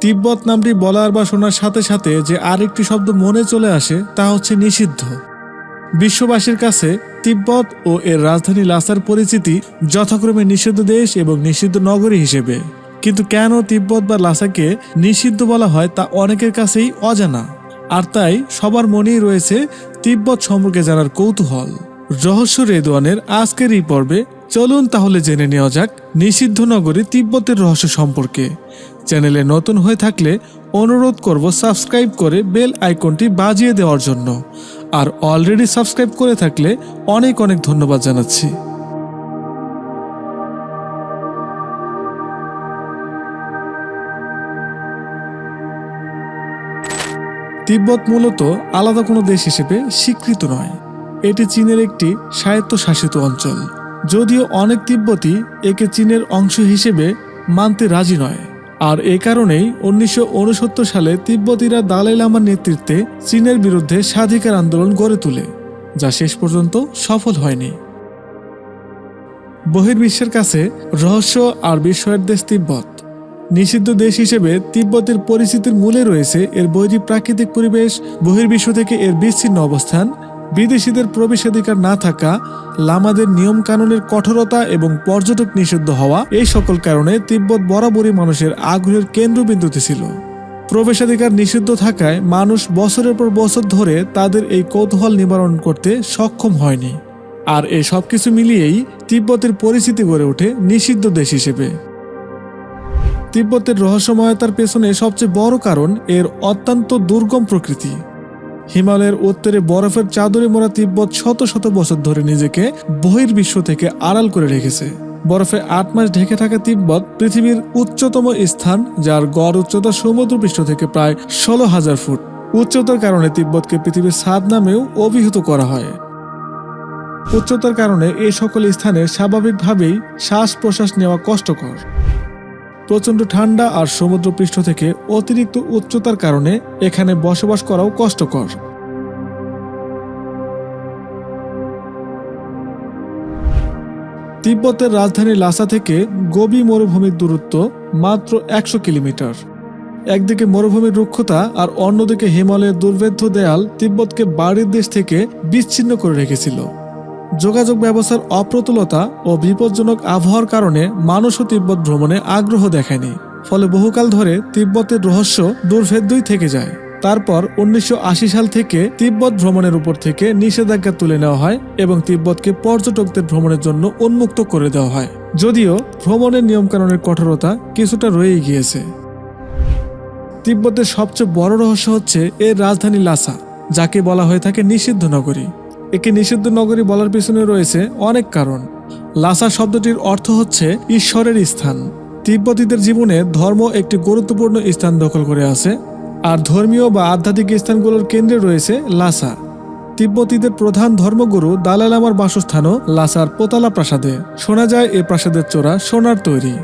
তিব্বত নামটি বলার বা শোনার সাথে সাথে যে আরেকটি শব্দ মনে চলে আসে, তা হচ্ছে নিষিদ্ধ। বিশ্ববাসীর কাছে তিব্বত ও এর রাজধানী লাসার পরিচিতি যথাক্রমে নিষিদ্ধ দেশ এবং নিষিদ্ধ নগরী হিসেবে। কিন্তু কেন তিব্বত বা লাসাকে নিষিদ্ধ বলা হয় তা অনেকের কাছেই অজানা। আর তাই সবার মনেই রয়েছে তিব্বত সম্পর্কে জানার কৌতূহল। রহস্য রেদওয়ানের আজকের এই পর্বে চলুন তাহলে জেনে নেওয়া যাক নিষিদ্ধ নগরী তিব্বতের রহস্য সম্পর্কে। চ্যানেলে নতুন হয়ে থাকলে অনুরোধ করব সাবস্ক্রাইব করে বেল আইকনটি বাজিয়ে দেওয়ার জন্য। আর অলরেডি সাবস্ক্রাইব করে থাকলে অনেক অনেক ধন্যবাদ জানাচ্ছি। তিব্বত মূলত আলাদা কোনো দেশ হিসেবে স্বীকৃত নয়। এটি চীনের একটি স্বায়ত্তশাসিত অঞ্চল। যদিও অনেক তিব্বতী একে চীনের অংশ হিসেবে মানতে রাজি নয়। আর এ কারণেই উনিশশো উনসত্তর সালে তিব্বতীরা দালাই লামার নেতৃত্বে চীনের বিরুদ্ধে স্বাধিকার আন্দোলন গড়ে তোলে, যা শেষ পর্যন্ত সফল হয়নি। বহির্বিশ্বের কাছে রহস্য আর বিস্ময়ের দেশ তিব্বত। নিষিদ্ধ দেশ হিসেবে তিব্বতের পরিস্থিতির মূলে রয়েছে এর বৈরী প্রাকৃতিক পরিবেশ, বহির্বিশ্ব থেকে এর বিচ্ছিন্ন অবস্থান বিদেশিদের প্রবেশাধিকার না থাকা, লামাদের নিয়ম কানুনের কঠোরতা এবং পর্যটক নিষিদ্ধ হওয়া, এই সকল কারণে তিব্বত বরাবরই মানুষের আগ্রহের কেন্দ্রবিন্দুতে ছিল। প্রবেশাধিকার নিষিদ্ধ থাকায় মানুষ বছরের পর বছর ধরে তাদের এই কৌতূহল নিবারণ করতে সক্ষম হয়নি। আর এই সবকিছু মিলিয়েই তিব্বতের পরিচিতি গড়ে ওঠে নিষিদ্ধ দেশ হিসেবে। তিব্বতের রহস্যময়তার পেছনে সবচেয়ে বড় কারণ এর অত্যন্ত দুর্গম প্রকৃতি। হিমালয়ের উত্তরে বরফের চাদরে মোড়া তিব্বত শত শত বছর ধরে নিজেকে বহির্বিশ্ব থেকে আড়াল করে রেখেছে। বরফে আট মাস ঢেকে থাকা তিব্বত পৃথিবীর উচ্চতম স্থান, যার গড় উচ্চতা সমুদ্রপৃষ্ঠ থেকে প্রায় ষোলো হাজার ফুট। উচ্চতার কারণে তিব্বতকে পৃথিবীর সাদ নামেও অভিহিত করা হয়। উচ্চতার কারণে এই সকল স্থানে স্বাভাবিকভাবেই শ্বাস প্রশ্বাস নেওয়া কষ্টকর। প্রচণ্ড ঠান্ডা আর সমুদ্রপৃষ্ঠ থেকে অতিরিক্ত উচ্চতার কারণে এখানে বসবাস করাও কষ্টকর। তিব্বতের রাজধানী লাসা থেকে গোবি মরুভূমির দূরত্ব মাত্র একশো কিলোমিটার। একদিকে মরুভূমির রুক্ষতা আর অন্যদিকে হিমালয়ের দুর্ভেদ্য দেয়াল তিব্বতকে বাড়ির দেশ থেকে বিচ্ছিন্ন করে রেখেছিল। যোগাযোগ ব্যবস্থার অপ্রতুলতা ও বিপজ্জনক আবহাওয়ার কারণে মানুষও তিব্বত ভ্রমণে আগ্রহ দেখায়নি। ফলে বহুকাল ধরে তিব্বতের রহস্য দুর্ভেদ্যই থেকে যায়। তারপর উনিশশো আশি সাল থেকে তিব্বত ভ্রমণের উপর থেকে নিষেধাজ্ঞা তুলে নেওয়া হয় এবং তিব্বতকে পর্যটকদের ভ্রমণের জন্য উন্মুক্ত করে দেওয়া হয়। যদিও ভ্রমণের নিয়মকানুনের কঠোরতা কিছুটা রয়েই গিয়েছে। তিব্বতের সবচেয়ে বড় রহস্য হচ্ছে এর রাজধানী লাসা, যাকে বলা হয়ে থাকে নিষিদ্ধ নগরী। একে নিষিদ্ধ নগরী বলার পিছনে রয়েছে অনেক কারণ। লাসা শব্দটির অর্থ হচ্ছে ঈশ্বরের স্থান। তিব্বতীদের জীবনে ধর্ম একটি গুরুত্বপূর্ণ স্থান দখল করে আছে, আর ধর্মীয় বা আধ্যাত্মিক স্থানগুলোর কেন্দ্রে রয়েছে লাসা। তিব্বতীদের প্রধান ধর্মগুরু দালাই লামার বাসস্থানও লাসার পোতালা প্রাসাদে। শোনা যায় এ প্রাসাদের চোরা সোনার তৈরি।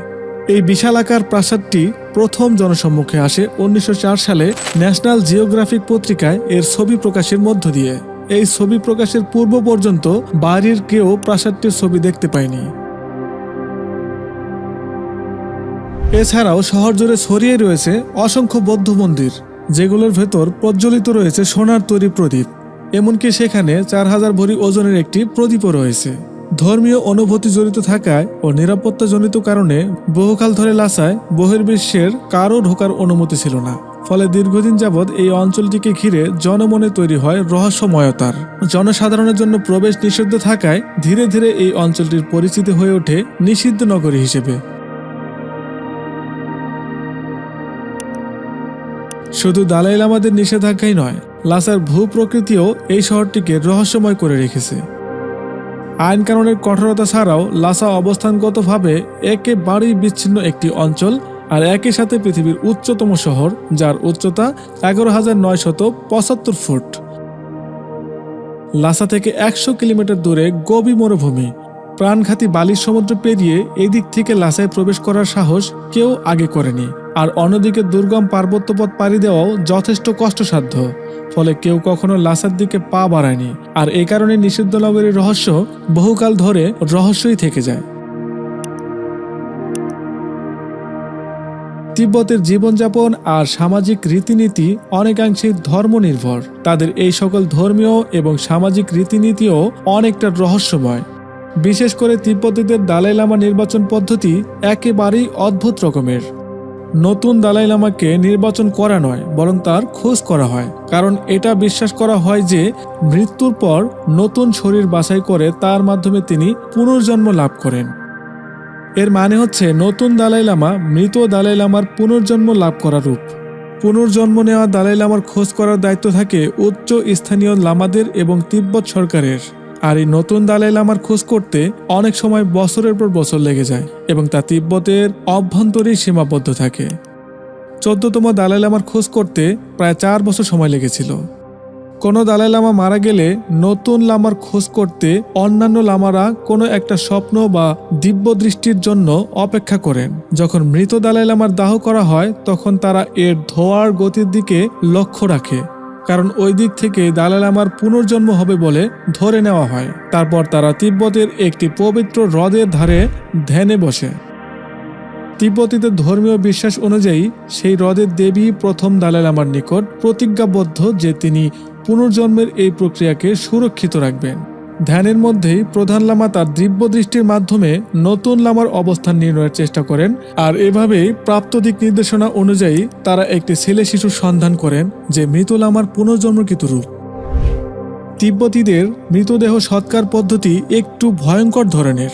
এই বিশালাকার প্রাসাদটি প্রথম জনসম্মুখে আসে উনিশশো চার সালে ন্যাশনাল জিওগ্রাফিক পত্রিকায় এর ছবি প্রকাশের মধ্য দিয়ে। এই ছবি প্রকাশের পূর্ব পর্যন্ত বাড়ির কেউ প্রাসাদটির ছবি দেখতে পায়নি। এছাড়াও শহর জুড়ে ছড়িয়ে রয়েছে অসংখ্য বৌদ্ধ মন্দির, যেগুলোর ভেতর প্রজ্বলিত রয়েছে সোনার তৈরি প্রদীপ। এমনকি সেখানে চার হাজার ভরি ওজনের একটি প্রদীপও রয়েছে। ধর্মীয় অনুভূতি জড়িত থাকায় ও নিরাপত্তাজনিত কারণে বহুকাল ধরে লাসায় বহির্বিশ্বের কারও ঢোকার অনুমতি ছিল না। ফলে দীর্ঘদিন যাবৎ এই অঞ্চলটিকে ঘিরে জনমনে তৈরি হয় রহস্যময়তার। জনসাধারণের জন্য প্রবেশ নিষিদ্ধ থাকায় ধীরে ধীরে এই অঞ্চলটির পরিচিতি হয়ে ওঠে নিষিদ্ধ নগরী হিসেবে। শুধু দালাই লামাদের নিষেধাজ্ঞাই নয়, লাসার ভূ প্রকৃতিও এই শহরটিকে রহস্যময় করে রেখেছে। আইন কানুনের কঠোরতা ছাড়াও লাসা অবস্থানগতভাবে একেবারেই বিচ্ছিন্ন একটি অঞ্চল আর একই সাথে পৃথিবীর উচ্চতম শহর, যার উচ্চতা এগারো হাজার নয়শত পঁচাত্তর ফুট। লাসা থেকে একশো কিলোমিটার দূরে গবি মরুভূমি। প্রাণঘাতী বালির সমুদ্র পেরিয়ে এদিক থেকে লাসায় প্রবেশ করার সাহস কেউ আগে করেনি। আর অন্যদিকে দুর্গম পার্বত্যপথ পাড়ি দেওয়াও যথেষ্ট কষ্টসাধ্য, ফলে কেউ কখনো লাসার দিকে পা বাড়ায়নি। আর এই কারণে নিষিদ্ধ নগরীর রহস্য বহুকাল ধরে রহস্যই থেকে যায়। তিব্বতের জীবনযাপন আর সামাজিক রীতিনীতি অনেকাংশে ধর্মনির্ভর। তাদের এই সকল ধর্মীয় এবং সামাজিক রীতিনীতিও অনেকটা রহস্যময়। বিশেষ করে তিব্বতীদের দালাই লামা নির্বাচন পদ্ধতি একেবারেই অদ্ভুত রকমের। নতুন দালাই লামাকে নির্বাচন করা নয়, বরং তার খোঁজ করা হয়। কারণ এটা বিশ্বাস করা হয় যে, মৃত্যুর পর নতুন শরীর বাছাই করে তার মাধ্যমে তিনি পুনর্জন্ম লাভ করেন। এর মানে হচ্ছে নতুন দালাই লামা মৃত দালাই লামার পুনর্জন্ম লাভ করা রূপ। পুনর্জন্ম নেওয়া দালাই লামার খোঁজ করার দায়িত্ব থাকে উচ্চ স্থানীয় লামাদের এবং তিব্বত সরকারের। আর এই নতুন দালাই লামার খোঁজ করতে অনেক সময় বছরের পর বছর লেগে যায় এবং তা তিব্বতের অভ্যন্তরেই সীমাবদ্ধ থাকে। চোদ্দতম দালাই লামার খোঁজ করতে প্রায় চার বছর সময় লেগেছিল। কোনো দালাই লামা মারা গেলে নতুন লামার খোঁজ করতে অন্যান্য লামারা কোনো একটা স্বপ্ন বা দিব্য দৃষ্টির জন্য অপেক্ষা করেন। যখন মৃত দালাই লামার দাহ করা হয়, তখন তারা এর ধোয়ার গতির দিকে লক্ষ্য রাখে। কারণ ওই দিক থেকে দালাই লামার পুনর্জন্ম হবে বলে ধরে নেওয়া হয়। তারপর তারা তিব্বতের একটি পবিত্র হ্রদের ধারে ধ্যানে বসে। তিব্বতীদের ধর্মীয় বিশ্বাস অনুযায়ী সেই হ্রদের দেবী প্রথম দালাই লামার নিকট প্রতিজ্ঞাবদ্ধ যে তিনি পুনর্জন্মের এই প্রক্রিয়াকে সুরক্ষিত রাখবেন। ধ্যানের মধ্যেই প্রধান লামা তার দিব্য দৃষ্টির মাধ্যমে নতুন লামার অবস্থান নির্ণয়ের চেষ্টা করেন আর এভাবেই প্রাপ্ত দিক নির্দেশনা অনুযায়ী তারা একটি ছেলে শিশুর সন্ধান করেন যে মৃত লামার পুনর্জন্মকৃত রূপ। তিব্বতীদের মৃতদেহ সৎকার পদ্ধতি একটু ভয়ঙ্কর ধরনের।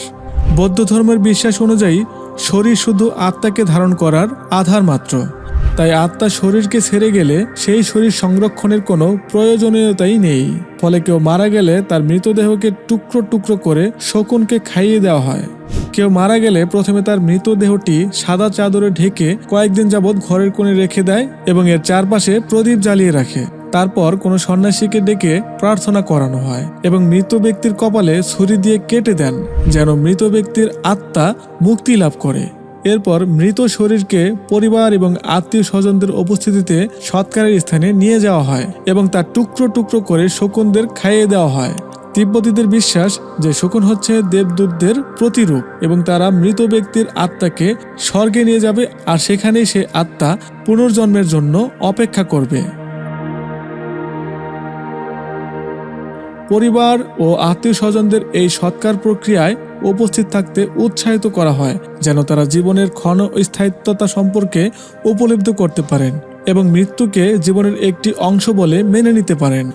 বৌদ্ধ ধর্মের বিশ্বাস অনুযায়ী শরীর শুধু আত্মাকে ধারণ করার আধার মাত্র। তাই আত্মা শরীরকে ছেড়ে গেলে সেই শরীর সংরক্ষণের কোনো প্রয়োজনীয়তাই নেই। ফলে কেউ মারা গেলে তার মৃতদেহকে টুকরো টুকরো করে শকুনকে খাইয়ে দেওয়া হয়। কেউ মারা গেলে প্রথমে তার মৃতদেহটি সাদা চাদরে ঢেকে কয়েকদিন যাবৎ ঘরের কোণে রেখে দেয় এবং এর চারপাশে প্রদীপ জ্বালিয়ে রাখে। তারপর কোনো সন্ন্যাসীকে ডেকে প্রার্থনা করানো হয় এবং মৃত ব্যক্তির কপালে ছুরি দিয়ে কেটে দেন, যেন মৃত ব্যক্তির আত্মা মুক্তি লাভ করে। এরপর মৃত শরীরকে পরিবার এবং আত্মীয় স্বজনদের উপস্থিতিতে সৎকারের স্থানে নিয়ে যাওয়া হয় এবং তার টুকরো টুকরো করে শকুনদের খাইয়ে দেওয়া হয়। তিব্বতীদের বিশ্বাস যে শকুন হচ্ছে দেবদূতদের প্রতিরূপ এবং তারা মৃত ব্যক্তির আত্মাকে স্বর্গে নিয়ে যাবে আর সেখানেই সে আত্মা পুনর্জন্মের জন্য অপেক্ষা করবে। পরিবার ও আত্মীয় স্বজনদের এই সৎকার প্রক্রিয়ায় উপস্থিত থাকতে উৎসাহিত করা হয়, যেন তারা জীবনের ক্ষণ স্থায়িত্বতা সম্পর্কে উপলব্ধি করতে পারেন এবং মৃত্যুকে জীবনের একটি অংশ বলে মেনে নিতে পারেন।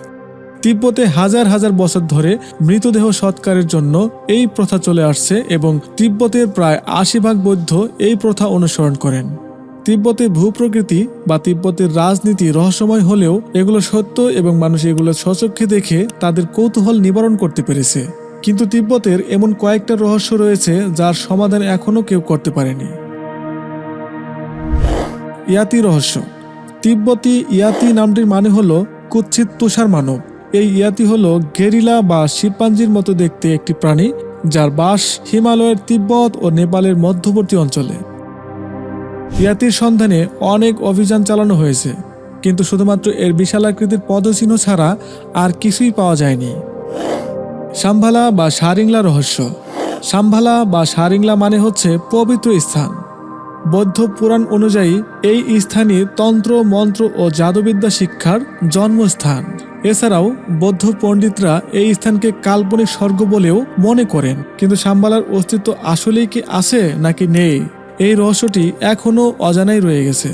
তিব্বতে হাজার হাজার বছর ধরে মৃতদেহ সৎকারের জন্য এই প্রথা চলে আসছে এবং তিব্বতের প্রায় আশি ভাগ বৌদ্ধ এই প্রথা অনুসরণ করেন। তিব্বতের ভূপ্রকৃতি বা তিব্বতের রাজনীতি রহস্যময় হলেও এগুলো সত্য এবং মানুষ এগুলো সচক্ষে দেখে তাদের কৌতূহল নিবারণ করতে পেরেছে। কিন্তু তিব্বতের এমন কয়েকটা রহস্য রয়েছে যার সমাধান এখনও কেউ করতে পারেনি। ইয়াতি রহস্য। তিব্বতী ইয়াতি নামটির মানে হলো কুৎসিত তুষার মানব। এই ইয়াতি হলো গেরিলা বা শিম্পাঞ্জির মতো দেখতে একটি প্রাণী যার বাস হিমালয়ের তিব্বত ও নেপালের মধ্যবর্তী অঞ্চলে। ইয়াতির সন্ধানে অনেক অভিযান চালানো হয়েছে, কিন্তু শুধুমাত্র এর বিশাল আকৃতির পদচিহ্ন ছাড়া আর কিছুই পাওয়া যায়নি। সাম্ভালা বা সারিংলা রহস্য। সাম্ভালা বা সারিংলা মানে হচ্ছে পবিত্র স্থান। বৌদ্ধ পুরাণ অনুযায়ী এই স্থানই তন্ত্র, মন্ত্র ও জাদুবিদ্যা শিক্ষার জন্মস্থান। এছাড়াও বৌদ্ধ পণ্ডিতরা এই স্থানকে কাল্পনিক স্বর্গ বলেও মনে করেন। কিন্তু সাম্বালার অস্তিত্ব আসলেই কি আছে নাকি নেই? এই রহস্যটি এখনও অজানাই রয়ে গেছে।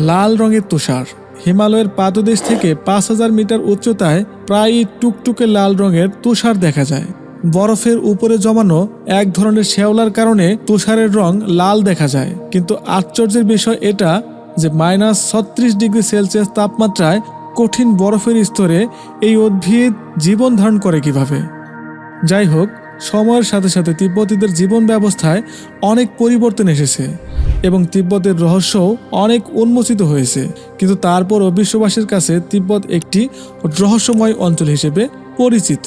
লাল রঙের তুষার। হিমালয়ের পাদদেশ থেকে পাঁচ হাজার মিটার উচ্চতায় প্রায়ই টুকটুকে লাল রঙের তুষার দেখা যায়। বরফের উপরে জমানো এক ধরনের শ্যাওলার কারণে তুষারের রং লাল দেখা যায়। কিন্তু আশ্চর্যের বিষয় এটা যে মাইনাস ছত্রিশ ডিগ্রি সেলসিয়াস তাপমাত্রায় কঠিন বরফের স্তরে এই উদ্ভিদ জীবন ধারণ করে কীভাবে। যাই হোক সময়ের সাথে সাথে তিব্বতীদের জীবন ব্যবস্থায় অনেক পরিবর্তন এসেছে এবং তিব্বতের রহস্যও অনেক উন্মোচিত হয়েছে। কিন্তু তারপরও বিশ্ববাসীর কাছে তিব্বত একটি রহস্যময় অঞ্চল হিসেবে পরিচিত।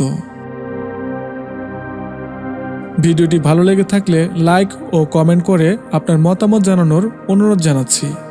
ভিডিওটি ভালো লেগে থাকলে লাইক ও কমেন্ট করে আপনার মতামত জানানোর অনুরোধ জানাচ্ছি।